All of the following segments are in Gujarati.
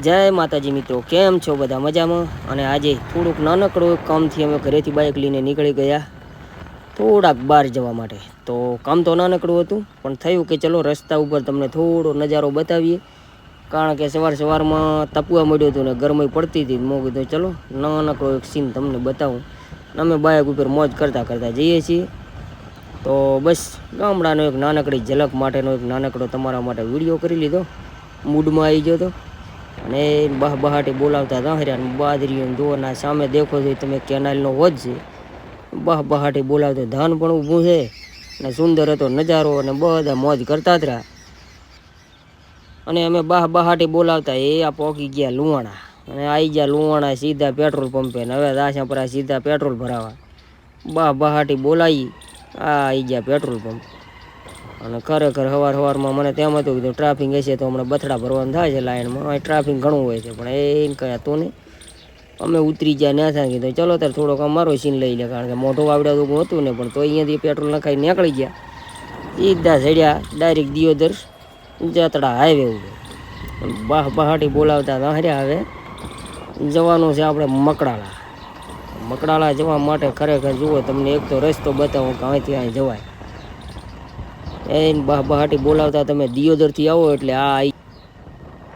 જય માતાજી મિત્રો, કેમ છો બધા મજામાં? અને આજે થોડુંક નાનકડું કામથી અમે ઘરેથી બાઇક લઈને નીકળી ગયા, થોડાક બહાર જવા માટે. તો કામ તો નાનકડું હતું, પણ થયું કે ચલો રસ્તા ઉપર તમને થોડો નજારો બતાવીએ. કારણ કે સવાર સવારમાં તપવા મળ્યું હતું ને ગરમી પડતી હતી મેં કીધું ચલો નાનકડો એક સીન તમને બતાવું. અમે બાઇક ઉપર મોજ કરતાં કરતાં જઈએ છીએ. તો બસ ગામડાનો એક નાનકડી ઝલક માટેનો એક નાનકડો તમારા માટે વીડિયો કરી લીધો. મૂડમાં આવી ગયો તો. અને બહ બહાટી બોલાવતા હતા હર્યા બાદરીઓને જોવાના સામે દેખો છો તમે કેનાલનો વધ છે. બહ બહાટી બોલાવતો ધાન પણ ઊભું છે અને સુંદર હતો નજારો અને બધા મોજ કરતા જ રહ્યા. અને અમે બાહ બહાટી બોલાવતા એ આ પોકી ગયા લુવાણા અને આવી ગયા લુવાણા સીધા પેટ્રોલ પંપે ને હવે દાસા પર સીધા પેટ્રોલ ભરાવા. બાહ બહાટી બોલાવી આ આવી ગયા પેટ્રોલ પંપ. અને ખરેખર સવાર સવારમાં મને તેમ હતું કીધું ટ્રાફિક હશે તો હમણાં બથડા ભરવાનું થાય છે લાઈનમાં અહીં ટ્રાફિક ઘણું હોય છે, પણ એ કંઈ હતું નહીં. અમે ઉતરી ગયા ત્યાં થાય કીધું, ચલો ત્યારે થોડોક અમારો સીન લઈ લે. કારણ કે મોટો વાવડા તો હતું ને, પણ તો અહીંયાથી પેટ્રોલ નખાઈ નીકળી ગયા. સીધા ચડ્યા ડાયરેક્ટ દિયોદર જાતડા હાઈવે ઉપર. બાહ બહાટી બોલાવતા હતા હર્યા હવે જવાનું છે આપણે મકડાલા. મકડાલા જવા માટે ખરેખર જુઓ, તમને એક તો રસ્તો બતાવો કે અહીંથી અહીં જવાય. એને બહ બહાટી બોલાવતા તમે દિયોદરથી આવો એટલે આ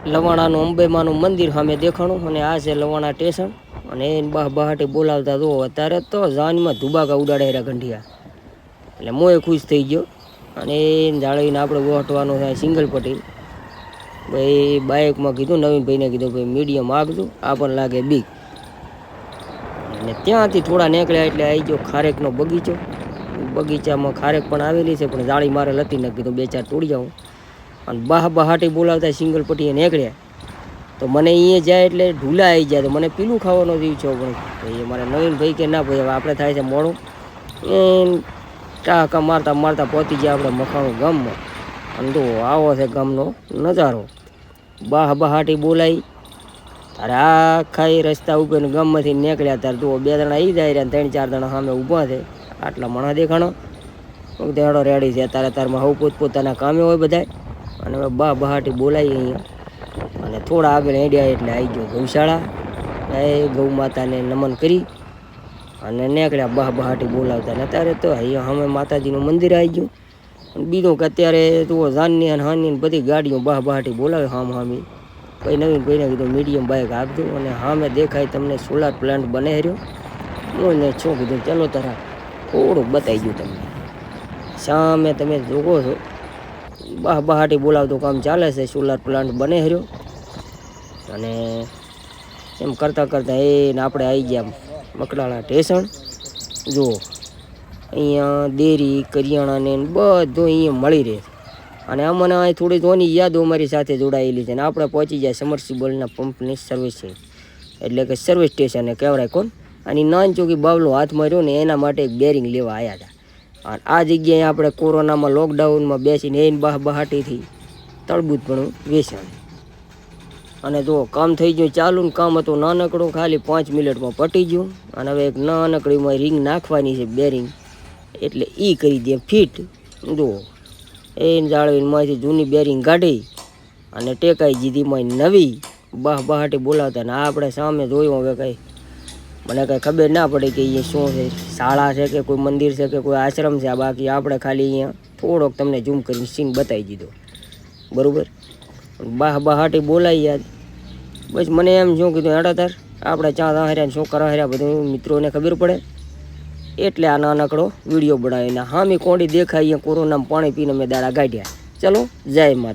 લવાણાનું, અંબેમાનું મંદિર સામે દેખાણું અને આ છે લવાણા સ્ટેશન. અને એને બહ બહાટી બોલાવતા તો અત્યારે તો જાનમાં ધુબાકા ઉડાડે રહ્યા ગંઢિયા. એટલે મોએ ખુશ થઈ ગયો. અને એને જાળવીને આપણે ગોઠવાનું થાય સિંગલ પટેલ. ભાઈ બાઇકમાં કીધું, નવીનભાઈને કીધું, ભાઈ, મીડિયમ આગજો, આ પણ લાગે બીક. અને ત્યાંથી થોડા નીકળ્યા એટલે આવી ગયો ખારેકનો બગીચો બગીચામાં ખારેક પણ આવેલી છે, પણ જાળી મારે લતી નથી, કીધું બે ચાર તોડી જાઉં. અને બાહ બહાટી બોલાવતા સિંગલ પટ્ટીએ નીકળ્યા. તો મને અહીંયા જાય એટલે ઢૂલા આવી જાય, તો મને પીલું ખાવાનો જીવ છો, પણ ભાઈ મારે નવીન ભાઈ કે ના ભાઈ, હવે આપણે થાય છે મોડું. એ ટાકા મારતા મારતા પહોંચી જાય આપણે મખાણું ગામમાં. અને તો આવો છે ગામનો નજારો. બાહ બહાટી બોલાઈ. તારે આખા એ રસ્તા ઉપર ને ગામમાંથી નીકળ્યા ત્યારે તો બે જણા આવી જાય રહ્યા ને ત્રણ ચાર જણા સામે ઊભા છે. આટલા મણા દેખાણો. દેડો રેડી છે, તારે તારમાં હવ પોતપોતાના કામે હોય બધાય. અને હવે બા બહાટી બોલાવી અહીંયા. અને થોડા આગળ હેડ્યા એટલે આવી ગયો ગૌશાળા. એ ગૌ માતાને નમન કરી. અને નીકળ્યા બા બહાટી બોલાવતા. ને અત્યારે તો અહીંયા અમે માતાજીનું મંદિર આવી ગયું. અને બીજું કે અત્યારે તો જાનની અને હાની બધી ગાડીઓ બા બહાટી બોલાવે હામ હામી. કોઈ નવીન કોઈને કીધું મીડિયમ બાઇક આપજો. અને સામે દેખાય તમને સોલાર પ્લાન્ટ બને રહ્યો. હું ને શું કીધું, ચાલો તારા થોડુંક બતાવી ગયું તમને. સામે તમે જોવો છો. બહા બહાટી બોલાવતું કામ ચાલે છે. સોલાર પ્લાન્ટ બને હર્યો અને એમ કરતાં કરતાં એને આપણે આવી ગયા મકડાળા સ્ટેશન જુઓ. અહીંયા ડેરી કરિયાણાને બધું અહીંયા મળી રહે. અને અમને અહીં થોડી જોની યાદો અમારી સાથે જોડાયેલી છે અને આપણે પહોંચી જાય સમરસિબલના પંપની સર્વિસિંગ એટલે કે સર્વિસ સ્ટેશને કહેવાય કોણ? અને નાન ચોકી બાવલો હાથમાં રહ્યો ને એના માટે એક બેરિંગ લેવા આવ્યા હતા અને આ જગ્યાએ આપણે કોરોનામાં લોકડાઉનમાં બેસીને એને બહાર બહાટીથી તળબૂત પણ વેચાણ. અને જો કામ થઈ ગયું ચાલુ ને કામ હતું નાનકડું, ખાલી પાંચ મિનિટમાં પટી ગયું. અને હવે એક નાનકડીમાં રિંગ નાખવાની છે બેરિંગ એટલે એ કરી દે ફિટ. જુઓ. એને જાળવીને માંથી જૂની બેરિંગ કાઢી અને ટેકાઈ જીધીમાં નવી. બાહ બહાટી બોલાવતા ને આપણે સામે જોયું હવે કંઈ મને કંઈ ખબર ના પડે કે અહીંયા શું છે, શાળા છે કે કોઈ મંદિર છે કે કોઈ આશ્રમ છે બાકી આપણે ખાલી અહીંયા થોડોક તમને ઝૂમ કરીને સીન બતાવી દીધો. બરાબર? બાહ બહાટી બોલાઈ યાદ બસ મને એમ શું કીધું, હેડા આપણે ચા હાર્યા શું કરવા હાર્યા, બધું મિત્રોને ખબર પડે. એટલે આ નાનકડો વીડિયો બનાવીને હામી કોંડી દેખાય અહીંયા કોરોનામાં પાણી પીને મેં દાડા ગાઢ્યા. ચલો, જય માતા.